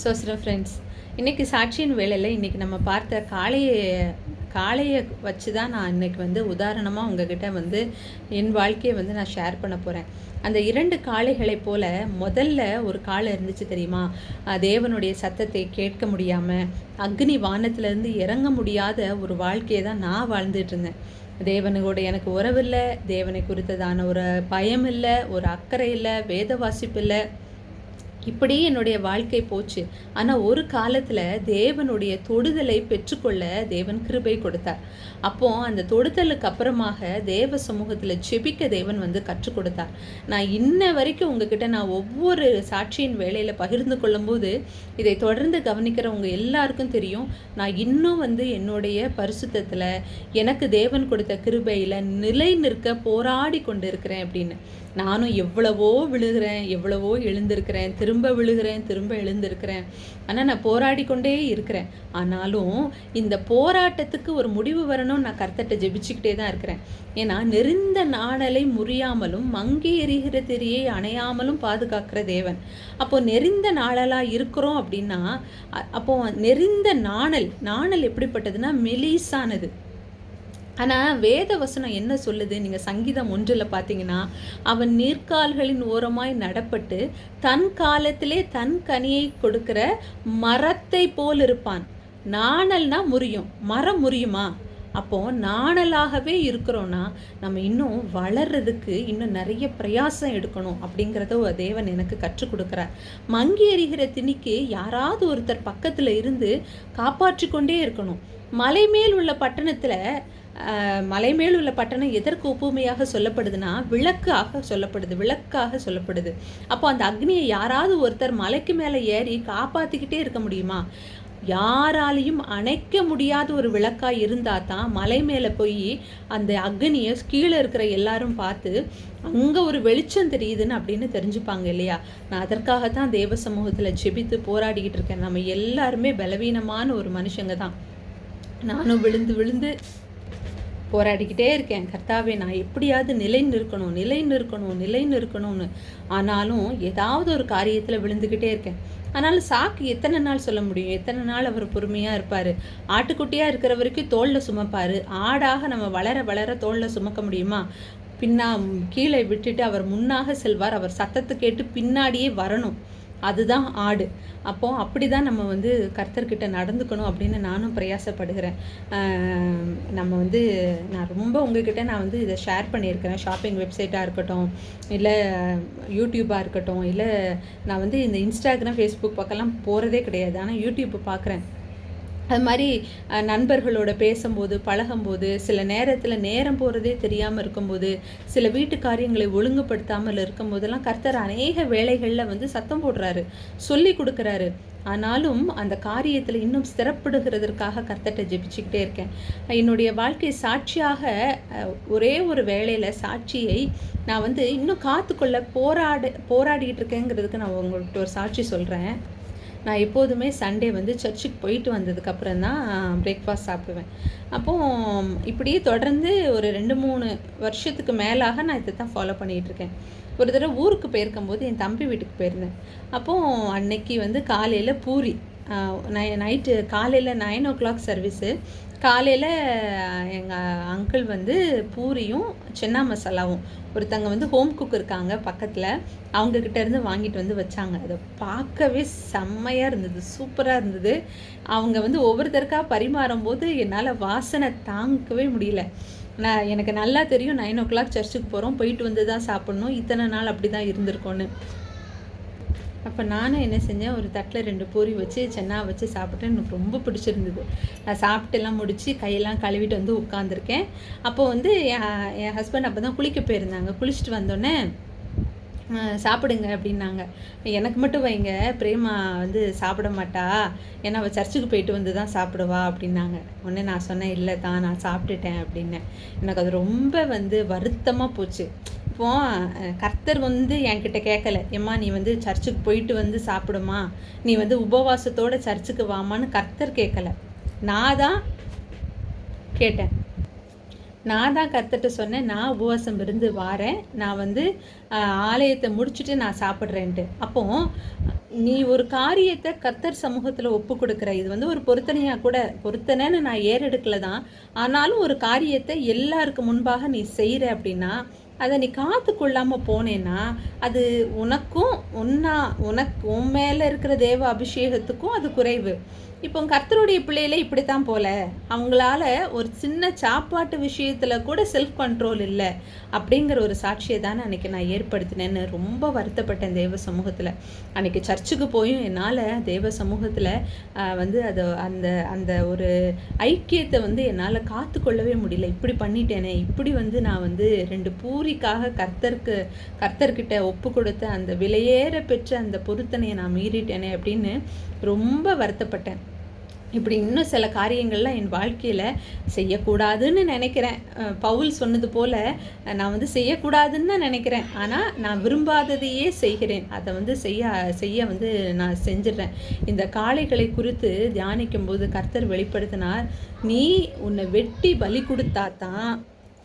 சோசரம் friends இன்றைக்கி சாட்சியின் வேலையில் இன்றைக்கி நம்ம பார்த்த காளையை காளையை வச்சு தான் நான் இன்றைக்கி வந்து உதாரணமாக உங்ககிட்ட வந்து என் வாழ்க்கையை வந்து நான் ஷேர் பண்ண போகிறேன் அந்த இரண்டு காளைகளைப் போல முதல்ல ஒரு காளை இருந்துச்சு தெரியுமா? தேவனுடைய சத்தத்தை கேட்க முடியாமல் அக்னி வானத்திலேருந்து இறங்க முடியாத ஒரு வாழ்க்கையை தான் நான் வாழ்ந்துட்டு இருந்தேன். தேவனோட எனக்கு உறவில்லை தேவனை குறித்ததான ஒரு பயம் இல்லை ஒரு அக்கறை இல்லை வேத வாசிப்பு இல்லை. இப்படி என்னுடைய வாழ்க்கை போச்சு. ஆனால் ஒரு காலத்தில் தேவனுடைய தொடுதலை பெற்றுக்கொள்ள தேவன் கிருபை கொடுத்தார். அப்போ அந்த தொடுதலுக்கு அப்புறமாக தேவ சமூகத்தில் செபிக்க தேவன் வந்து கற்றுக் கொடுத்தார். நான் இன்ன வரைக்கும் உங்ககிட்ட நான் ஒவ்வொரு சாட்சியின் வேலையில் பகிர்ந்து கொள்ளும்போது இதை தொடர்ந்து கவனிக்கிறவங்க எல்லாருக்கும் தெரியும். நான் இன்னும் வந்து என்னுடைய பரிசுத்தத்தில் எனக்கு தேவன் கொடுத்த கிருபையில் நிலை நிற்க போராடி கொண்டு இருக்கிறேன் அப்படின்னு. நானும் எவ்வளவோ விழுகிறேன் எவ்வளவோ எழுந்திருக்கிறேன் திரும்ப விழுகிறேன் திரும்ப எழுந்திருக்கிறேன். ஆனால் நான் போராடி கொண்டே இருக்கிறேன். ஆனாலும் இந்த போராட்டத்துக்கு ஒரு முடிவு வரணும் நான் கர்த்தட்ட ஜெபிச்சுக்கிட்டே தான் இருக்கிறேன். ஏன்னா நெறிந்த நாணலை முறியாமலும் மங்கி எரிகிற திரியை அணையாமலும் பாதுகாக்கிற தேவன். அப்போ நெறிந்த நாடலாக இருக்கிறோம் அப்படின்னா அப்போ நெறிந்த நாணல் நாணல் எப்படிப்பட்டதுன்னா மெலிசானது. ஆனால் வேத வசனம் என்ன சொல்லுது? நீங்கள் சங்கீதம் ஒன்றில் பார்த்தீங்கன்னா அவன் நீர்க்கால்களின் ஓரமாய் நடப்பட்டு தன் காலத்திலே தன் கனியை கொடுக்கிற மரத்தை போல் இருப்பான். நாணல்னா முறியும். மரம் முறியுமா? அப்போது நாணலாகவே இருக்கிறோன்னா நம்ம இன்னும் வளர்றதுக்கு இன்னும் நிறைய பிரயாசம் எடுக்கணும் அப்படிங்கிறத ஒரு தேவன் எனக்கு கற்றுக் கொடுக்குறார். மங்கி எறிகிற திணிக்கு யாராவது ஒருத்தர் பக்கத்தில் இருந்து காப்பாற்றி கொண்டே இருக்கணும். மலை மேல் உள்ள பட்டணத்தில் மலை மேல் உள்ள பட்டணம் எதற்கு ஒப்புமையாக சொல்லப்படுதுன்னா விளக்காக சொல்லப்படுது விளக்காக சொல்லப்படுது. அப்போ அந்த அக்னியை யாராவது ஒருத்தர் மலைக்கு மேலே ஏறி காப்பாற்றிக்கிட்டே இருக்க முடியுமா? யாராலையும் அணைக்க முடியாத ஒரு விளக்காக இருந்தால் தான் மலை மேலே போய் அந்த அக்னியை கீழே இருக்கிற எல்லாரும் பார்த்து அங்கே ஒரு வெளிச்சம் தெரியுதுன்னு அப்படின்னு தெரிஞ்சுப்பாங்க இல்லையா? நான் அதற்காக தான் தேவ சமூகத்தில் ஜெபித்து போராடிக்கிட்டு இருக்கேன். நம்ம எல்லாருமே பலவீனமான ஒரு மனுஷங்க தான். நானும் விழுந்து விழுந்து போராடிக்கிட்டே இருக்கேன். கர்த்தாவே நான் எப்படியாவது நிலை நிற்கணும் நிலை நிற்கணும் நிலை நிற்கணும்னு ஆனாலும் ஏதாவது ஒரு காரியத்தில் விழுந்துக்கிட்டே இருக்கேன். ஆனாலும் சாக்கு எத்தனை நாள் சொல்ல முடியும்? எத்தனை நாள் அவர் பொறுமையாக இருப்பார்? ஆட்டுக்குட்டியாக இருக்கிற வரைக்கும் தோளில் சுமப்பார். ஆடாக நம்ம வளர வளர தோளில் சுமக்க முடியுமா? பின்னா கீழே விட்டுட்டு அவர் முன்னாக செல்வார். அவர் சத்தத்தை கேட்டு பின்னாடியே வரணும். அதுதான் ஆடு. அப்போது அப்படி தான் நம்ம வந்து கர்த்தர்கிட்ட நடந்துக்கணும் அப்படின்னு நானும் பிரயாசப்படுகிறேன். நம்ம வந்து நான் ரொம்ப உங்ககிட்ட நான் வந்து இதை ஷேர் பண்ணியிருக்கிறேன். ஷாப்பிங் வெப்சைட்டாக இருக்கட்டும் இல்லை யூடியூப்பாக இருக்கட்டும் இல்லை நான் வந்து இந்த இன்ஸ்டாகிராம் ஃபேஸ்புக் பக்கம்லாம் போகிறதே கிடையாது. ஆனால் யூடியூப் பார்க்குறேன். அது மாதிரி நண்பர்களோட பேசும்போது பழகும்போது சில நேரத்தில் நேரம் போகிறதே தெரியாமல் இருக்கும்போது சில வீட்டு காரியங்களை ஒழுங்குபடுத்தாமல் இருக்கும்போதெல்லாம் கர்த்தர் அநேக வேலைகளில் வந்து சத்தம் போடுறாரு சொல்லி கொடுக்குறாரு. ஆனாலும் அந்த காரியத்தில் இன்னும் ஸ்திரப்படுகிறதற்காக கர்த்தட்டை ஜெபிச்சுக்கிட்டே இருக்கேன். என்னுடைய வாழ்க்கை சாட்சியாக ஒரே ஒரு வேளையில் சாட்சியை நான் வந்து இன்னும் காத்துக்கொள்ள போராட போராடிக்கிட்டு இருக்கேங்கிறதுக்கு நான் உங்கள்கிட்ட ஒரு சாட்சி சொல்கிறேன் நான் எப்போதுமே சண்டே வந்து சர்ச்சுக்கு போயிட்டு வந்ததுக்கப்புறம் தான் பிரேக்ஃபாஸ்ட் சாப்பிடுவேன். அப்போது இப்படியே தொடர்ந்து ஒரு ரெண்டு மூணு வருஷத்துக்கு மேலாக நான் இதை தான் ஃபாலோ பண்ணிகிட்ருக்கேன் ஒரு தடவை ஊருக்கு போயிருக்கும்போது என் தம்பி வீட்டுக்கு போயிருந்தேன். அப்போது அன்னைக்கு வந்து காலையில் பூரி நை நைட்டு காலையில் நைன் ஓ கிளாக் சர்வீஸு காலையில் எங்கள் அங்கிள் வந்து பூரியும் சென்னா மசாலாவும். ஒருத்தங்க வந்து ஹோம் குக் இருக்காங்க பக்கத்தில். அவங்கக்கிட்ட இருந்து வாங்கிட்டு வந்து வச்சாங்க. அதை பார்க்கவே செம்மையாக இருந்தது. சூப்பராக இருந்தது. அவங்க வந்து ஒவ்வொருத்தருக்காக பரிமாறும் போது என்னால் வாசனை தாங்கவே முடியல. நான் எனக்கு நல்லா தெரியும். நைன் ஓ கிளாக் சர்ச்சுக்கு போகிறோம் போயிட்டு வந்து தான் சாப்பிட்ணும். இத்தனை நாள் அப்படி தான் இருந்திருக்கோன்னு அப்போ நானும் என்ன செஞ்சேன் ஒரு தட்டில் ரெண்டு பூரி வச்சு சென்னா வச்சு சாப்பிட்டேன். எனக்கு ரொம்ப பிடிச்சிருந்தது. நான் சாப்பிட்டெல்லாம் முடித்து கையெல்லாம் கழுவிட்டு வந்து உட்காந்துருக்கேன் அப்போ வந்து என் என் ஹஸ்பண்ட் அப்போ தான் குளிக்க போயிருந்தாங்க. குளிச்சுட்டு வந்தோடனே சாப்பிடுங்க அப்படின்னாங்க. எனக்கு மட்டும் வைங்க. பிரேமா வந்து சாப்பிட மாட்டா. ஏன்னா அவள் சர்ச்சுக்கு போயிட்டு வந்து தான் சாப்பிடுவா அப்படின்னாங்க. உடனே நான் சொன்னேன் இல்லை தான் நான் சாப்பிட்டுட்டேன் அப்படின்னேன். எனக்கு அது ரொம்ப வந்து வருத்தமாக போச்சு. இப்போ கர்த்தர் வந்து என்கிட்ட கேட்கல ஏம்மா நீ வந்து சர்ச்சுக்கு போயிட்டு வந்து சாப்பிடுமா? நீ வந்து உபவாசத்தோட சர்ச்சுக்கு வாமான்னு கர்த்தர் கேட்கல நான் தான் கேட்டேன். நான் தான் கர்த்தர்கிட்ட சொன்னேன் நான் உபவாசம் இருந்து வாரேன். நான் வந்து ஆலயத்தை முடிச்சுட்டு நான் சாப்பிட்றேன்ட்டு. அப்போ நீ ஒரு காரியத்தை கர்த்தர் சமூகத்தில் ஒப்பு கொடுக்குற. இது வந்து ஒரு பொருத்தனையாக கூட பொருத்தனைன்னு நான் ஏறெடுக்கல தான். ஆனாலும் ஒரு காரியத்தை எல்லாருக்கு முன்பாக நீ செய்கிற அப்படின்னா அதை நீ காத்து கொள்ளாம போனேன்னா அது உனக்கும் உன்னா உனக்கு உன் மேலே இருக்கிற தேவ அபிஷேகத்துக்கும் அது குறைவு. இப்போ கர்த்தருடைய பிள்ளைகளே இப்படித்தான் போல. அவங்களால ஒரு சின்ன சாப்பாட்டு விஷயத்துல கூட செல்ஃப் கண்ட்ரோல் இல்லை அப்படிங்கிற ஒரு சாட்சியை தான் அன்னைக்கு நான் ஏற்படுத்தினேன்னு ரொம்ப வருத்தப்பட்டேன் தேவ சமூகத்தில். அன்னைக்கு சர்ச்சுக்கு போயும் என்னால் தேவ சமூகத்தில் வந்து அதை அந்த அந்த ஒரு ஐக்கியத்தை வந்து என்னால் காத்து கொள்ளவே முடியல. இப்படி பண்ணிட்டேனே இப்படி வந்து நான் வந்து ரெண்டு பூரிக்காக கர்த்தருக்கு கர்த்தர்கிட்ட ஒப்பு கொடுத்த அந்த விலையேற பெற்ற அந்த பொருத்தனையை நான் மீறிட்டேனே அப்படின்னு ரொம்ப வருத்தப்பட்டேன். இப்படி இன்னும் சில காரியங்கள்லாம் என் வாழ்க்கையில் செய்யக்கூடாதுன்னு நினைக்கிறேன். பவுல் சொன்னது போல் நான் வந்து செய்யக்கூடாதுன்னு தான் நினைக்கிறேன். ஆனால் நான் விரும்பாததையே செய்கிறேன். அதை வந்து செய்ய செய்ய வந்து நான் செஞ்சிடுறேன். இந்த காளைகளை குறித்து தியானிக்கும் போது கர்த்தர் வெளிப்படுத்தினார் நீ உன்னை வெட்டி பலி கொடுத்தா தான்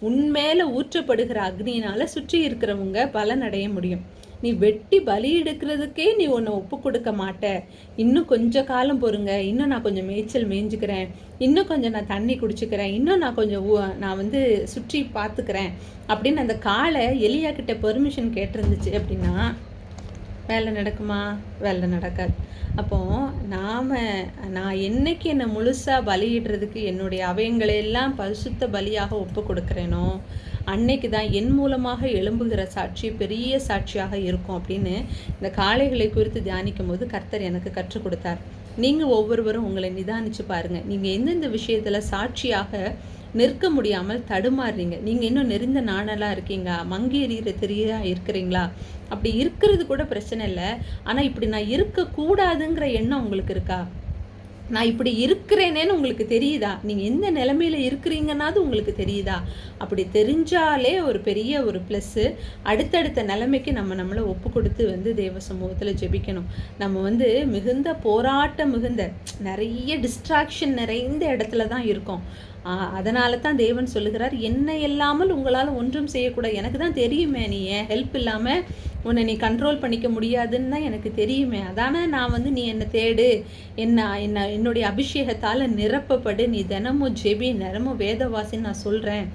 உன்மேல ஊற்றப்படுகிற அக்னியினால் சுற்றி இருக்கிறவங்க பலனடைய முடியும். நீ வெட்டி பலி எடுக்கிறதுக்கே நீ உன்னை ஒப்பு கொடுக்க மாட்ட. இன்னும் கொஞ்ச காலம் பொறுங்க. இன்னும் நான் கொஞ்சம் மேய்ச்சல் மேய்ஞ்சுக்கிறேன். இன்னும் கொஞ்சம் நான் தண்ணி குடிச்சுக்கிறேன். இன்னும் நான் கொஞ்சம் நான் வந்து சுற்றி பார்த்துக்கிறேன். அப்படின்னு அந்த காலை எலியா கிட்ட பெர்மிஷன் கேட்டிருந்துச்சு. அப்படின்னா வேலை நடக்குமா? வேலை நடக்காது. அப்போ நாம் நான் என்னைக்கு என்னை முழுசாக பலியிடுறதுக்கு என்னுடைய அவயங்களை எல்லாம் பரிசுத்த பலியாக ஒப்பு கொடுக்குறேனோ அன்னைக்கு தான் என் மூலமாக எழும்புகிற சாட்சி பெரிய சாட்சியாக இருக்கும் அப்படின்னு இந்த காளைகளை குறித்து தியானிக்கும் போது கர்த்தர் எனக்கு கற்றுக் கொடுத்தார். நீங்கள் ஒவ்வொருவரும் உங்களை நிதானித்து பாருங்கள் நீங்கள் எந்தெந்த விஷயத்தில் சாட்சியாக நிற்க முடியாமல் தடுமாறுறீங்க? நீங்கள் இன்னும் நெறிந்த நாணலாக இருக்கீங்க மங்கி எறிகிற தெரியா இருக்கிறீங்களா? அப்படி இருக்கிறது கூட பிரச்சனை இல்லை. ஆனால் இப்படி நான் இருக்கக்கூடாதுங்கிற எண்ணம் உங்களுக்கு இருக்கா? நான் இப்படி இருக்கிறேனேன்னு உங்களுக்கு தெரியுதா? நீங்கள் எந்த நிலைமையில இருக்கிறீங்கன்னாது உங்களுக்கு தெரியுதா? அப்படி தெரிஞ்சாலே ஒரு பெரிய ஒரு ப்ளஸ்ஸு அடுத்தடுத்த நிலைமைக்கு நம்ம நம்மளை ஒப்பு கொடுத்து வந்து தேவ சமூகத்தில் ஜெபிக்கணும். நம்ம வந்து மிகுந்த போராட்டம் மிகுந்த நிறைய டிஸ்ட்ராக்ஷன் நிறைந்த இடத்துல தான் இருக்கோம். அதனால தான் தேவன் சொல்லுகிறார் என்ன இல்லாமல் உங்களால் ஒன்றும் செய்யக்கூடாது. எனக்கு தான் தெரியுமே நீ ஏன் ஹெல்ப் இல்லாமல் உன்னை நீ கண்ட்ரோல் பண்ணிக்க முடியாதுன்னு தான் எனக்கு தெரியுமே. அதானே நான் வந்து நீ என்னை தேடு. என்ன என்ன என்னுடைய அபிஷேகத்தால் நிரப்பப்படு. நீ தினமும் ஜெபி தினமும் வேதவாசின்னு நான் சொல்கிறேன்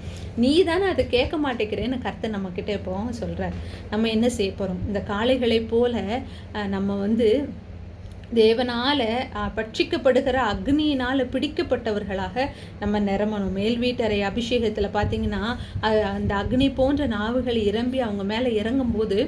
நீ தானே அதை கேட்க மாட்டேங்கிறேன்னு கருத்தை நம்மக்கிட்ட இப்போ சொல்கிறார் நம்ம என்ன செய்ய போகிறோம் இந்த காளைகளைப் போல நம்ம வந்து தேவனால பட்சிக்கப்படுகிற அக்னியினால் பிடிக்கப்பட்டவர்களாக நம்ம நிரம்பணும். மேல் வீட்டறை அபிஷேகத்தில் பார்த்தீங்கன்னா அந்த அக்னி போன்ற நாவுகள் இறம்பி அவங்க மேலே இறங்கும்போது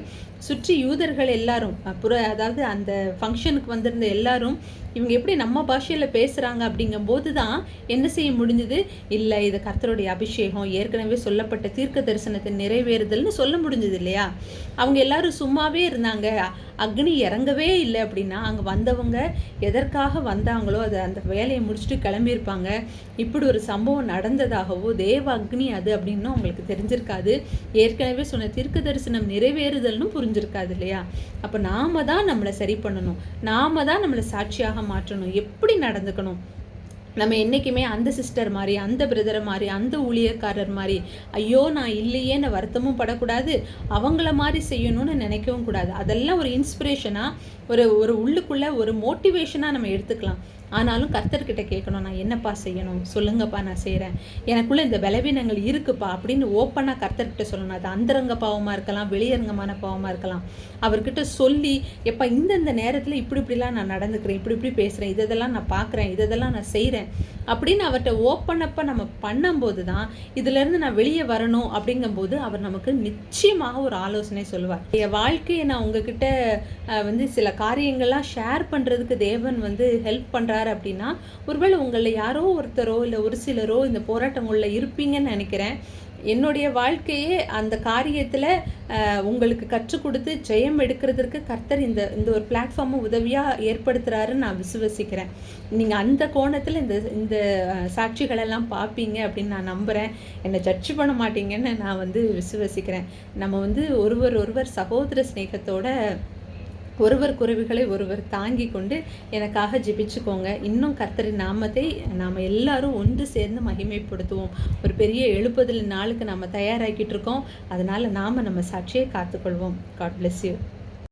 சுற்றி யூதர்கள் எல்லாரும் அப்புறம் அதாவது அந்த ஃபங்க்ஷனுக்கு வந்திருந்த எல்லாரும் இவங்க எப்படி நம்ம பாஷையில் பேசுகிறாங்க அப்படிங்கும்போது தான் என்ன செய்ய முடிஞ்சது? இல்லை இது கர்த்தருடைய அபிஷேகம் ஏற்கனவே சொல்லப்பட்ட தீர்க்க தரிசனத்தை நிறைவேறுதல்னு சொல்ல முடிஞ்சது இல்லையா? அவங்க எல்லாரும் சும்மாவே இருந்தாங்க. அக்னி இறங்கவே இல்லை அப்படின்னா அங்கே வந்தவங்க எதற்காக வந்தாங்களோ அதை அந்த வேலையை முடிச்சுட்டு கிளம்பியிருப்பாங்க. இப்படி ஒரு சம்பவம் நடந்ததாகவோ தேவ அக்னி அது அப்படின்னு அவங்களுக்கு தெரிஞ்சிருக்காது. ஏற்கனவே சொன்ன தீர்க்க தரிசனம் நிறைவேறுதல்னு புரிஞ்சிருக்காது இல்லையா? அப்போ நாம தான் நம்மளை சரி பண்ணணும். நாம தான் நம்மளை சாட்சியாக மாற்றணும். எப்படி நடந்துக்கணும்? நம்ம என்றைக்குமே அந்த சிஸ்டர் மாதிரி அந்த பிரதர் மாதிரி அந்த ஊழியக்காரர் மாதிரி ஐயோ நான் இல்லையேன்னு வருத்தமும் படக்கூடாது அவங்கள மாதிரி செய்யணும்னு நினைக்கவும் கூடாது. அதெல்லாம் ஒரு இன்ஸ்பிரேஷனாக ஒரு ஒரு உள்ளுக்குள்ளே ஒரு மோட்டிவேஷனாக நம்ம எடுத்துக்கலாம். ஆனாலும் கர்த்தர்கிட்ட கேட்கணும் நான் என்னப்பா செய்யணும்? சொல்லுங்கப்பா நான் செய்கிறேன் எனக்குள்ளே இந்த பலவீனங்கள் இருக்குப்பா அப்படின்னு ஓப்பனாக கர்த்தர்கிட்ட சொல்லணும். அது அந்தரங்க பாவமாக இருக்கலாம் வெளியரங்கமான பாவமாக இருக்கலாம். அவர்கிட்ட சொல்லி எப்பா இந்தந்த நேரத்தில் இப்படி இப்படிலாம் நான் நடந்துக்கிறேன் இப்படி இப்படி பேசுகிறேன் இதெல்லாம் நான் பார்க்குறேன் இதெல்லாம் நான் செய்கிறேன் அப்படின்னு அவர்கிட்ட ஓப்பனப்பா நம்ம பண்ணும்போது தான் இதுலேருந்து நான் வெளியே வரணும் அப்படிங்கும்போது அவர் நமக்கு நிச்சயமாக ஒரு ஆலோசனை சொல்லுவார். என் வாழ்க்கையை நான் உங்ககிட்ட வந்து சில காரியங்கள்லாம் ஷேர் பண்ணுறதுக்கு தேவன் வந்து ஹெல்ப் பண்ணுற பண்ணுறாரு அப்படின்னா ஒருவேளை உங்களில் யாரோ ஒருத்தரோ இல்லை ஒரு சிலரோ இந்த போராட்டங்களில் இருப்பீங்கன்னு நினைக்கிறேன். என்னுடைய வாழ்க்கையே அந்த காரியத்தில் உங்களுக்கு கற்றுக் கொடுத்து ஜெயம் எடுக்கிறதுக்கு கர்த்தர் இந்த இந்த ஒரு பிளாட்ஃபார்மை உதவியாக ஏற்படுத்துகிறாருன்னு நான் விசுவசிக்கிறேன். நீங்கள் அந்த கோணத்தில் இந்த இந்த சாட்சிகளெல்லாம் பார்ப்பீங்க அப்படின்னு நான் நம்புகிறேன் என்னை ஜட்ஜ் பண்ண மாட்டீங்கன்னு நான் வந்து விசுவசிக்கிறேன். நம்ம வந்து ஒருவர் ஒருவர் சகோதர சிநேகத்தோட ஒருவர் குறைவுகளை ஒருவர் தாங்கி கொண்டு எனக்காக ஜெபிச்சுக்கோங்க. இன்னும் கர்த்தரின் நாமத்தை நாம் எல்லாரும் ஒன்று சேர்ந்து மகிமைப்படுத்துவோம். ஒரு பெரிய எழுப்புதல் நாளுக்கு நாம் தயாராகிட்டு இருக்கோம். அதனால் நாம் நம்ம சாட்சியை காத்துக்கொள்வோம். God bless you